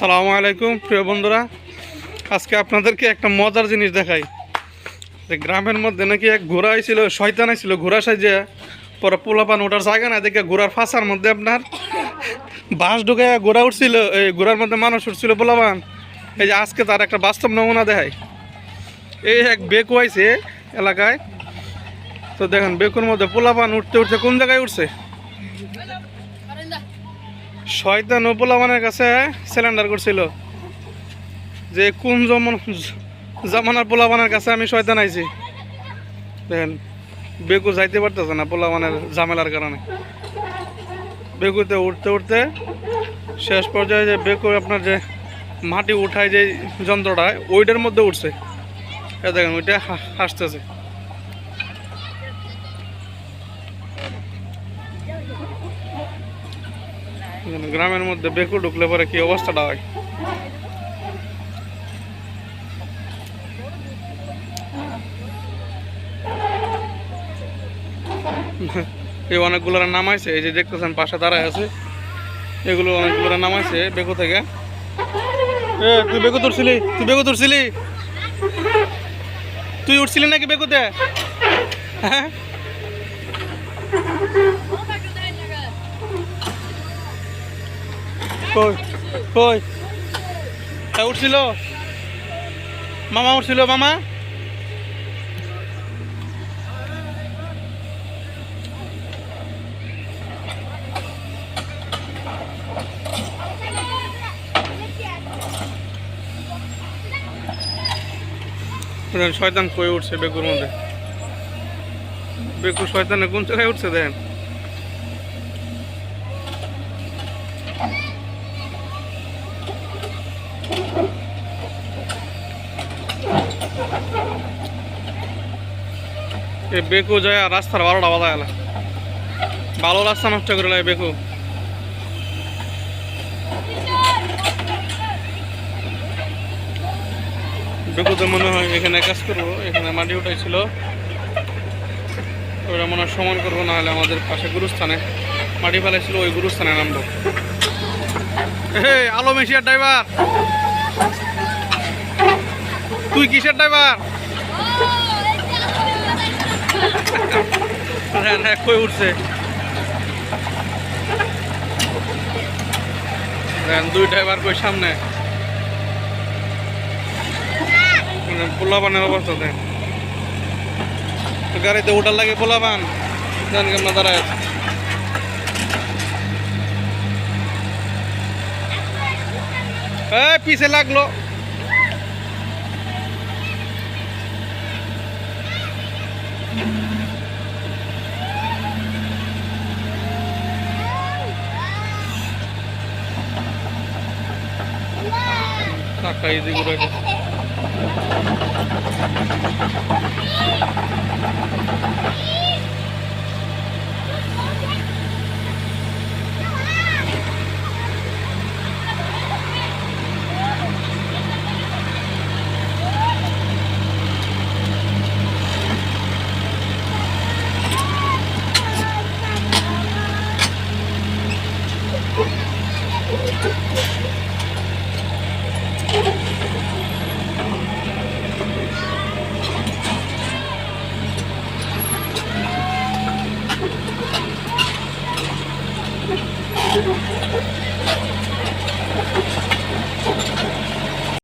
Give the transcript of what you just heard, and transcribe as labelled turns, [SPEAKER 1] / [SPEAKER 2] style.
[SPEAKER 1] সালামু আলাইকুম, প্রিয় বন্ধুরা। আজকে আপনাদেরকে একটা মজার জিনিস দেখাই। যে গ্রামের মধ্যে নাকি এক ঘোড়া ছিল শয়তান ছিল ঘোড়া সাইজে পরে পোলাপান ওঠার জায়গা না দেখে ঘোড়ার ফাঁসার মধ্যে আপনার বাঁশ ঢুকে ঘোড়া উঠছিল, এই ঘোড়ার মধ্যে মানুষ উঠছিল পোলাপান। এই যে আজকে তার একটা বাস্তব নমুনা দেখায় এই এক বেকু আইছে এলাকায়। তো দেখেন, বেকুর মধ্যে পোলাপান উঠতে উঠতে কোন জায়গায় উঠছে? শয়তান ও পোলাপানের কাছে সিলিন্ডার করছিল যে কোন জমন জামানার পোলাপানের কাছে আমি শয়তান আইছি। দেখেন, বেকু যাইতে পারতেছে না পোলাপানের ঝামেলার কারণে। বেকুতে উঠতে উঠতে শেষ পর্যায়ে যে বেকু আপনার যে মাটি উঠায় যে যন্ত্রটা, ওইটার মধ্যে উঠছে। দেখেন, ওইটা হাসতেছে। গ্রামের মধ্যে বেকু ঢুকলে পরে কি অবস্থাটা হয়? এই অনেকগুলো নামাইছে এই যে দেখতেছেন পাশে দাঁড়ায় আছে। এগুলো অনেকগুলো নামাইছে বেকু থেকে। এ, তুই বেকু তুলছিলি, তুই বেকু তুলছিলি? তুই উঠছিলি নাকি বেকুতে? হ্যাঁ? কই? কই? উঠছিল? মামা উঠছিল, মামা? শয়তান কই উঠছে বেকুর মধ্যে? বেকু শয়তানে কোন জায়গায় উঠছে দেখেন এ বেকু যায় রাস্তার বারোটা বাধা গেল ভালো রাস্তা নষ্ট করে লাগে বেকু। বেকুতে মনে হয় এখানে কাজ করব, এখানে মাটি উঠাইছিল। ওরা মনে হয় সমান করব না হলে আমাদের পাশে গুরুস্থানে মাটি ফেলাইছিল, ওই গুরুস্থানে নামবো। আলো মেশিয়ার ড্রাইভার! তুই কিসের ড্রাইভার? হ্যাঁ হ্যাঁ কই উঠছে? দুই ড্রাইভার কই সামনে? পোলাপানের অবস্থা দেখ। গাড়িতে উঠার লাগে পোলাপান। জান কেমন দাঁড়ায় আছে। পিছে লাগল। 高いぜぐらいです。Thank you.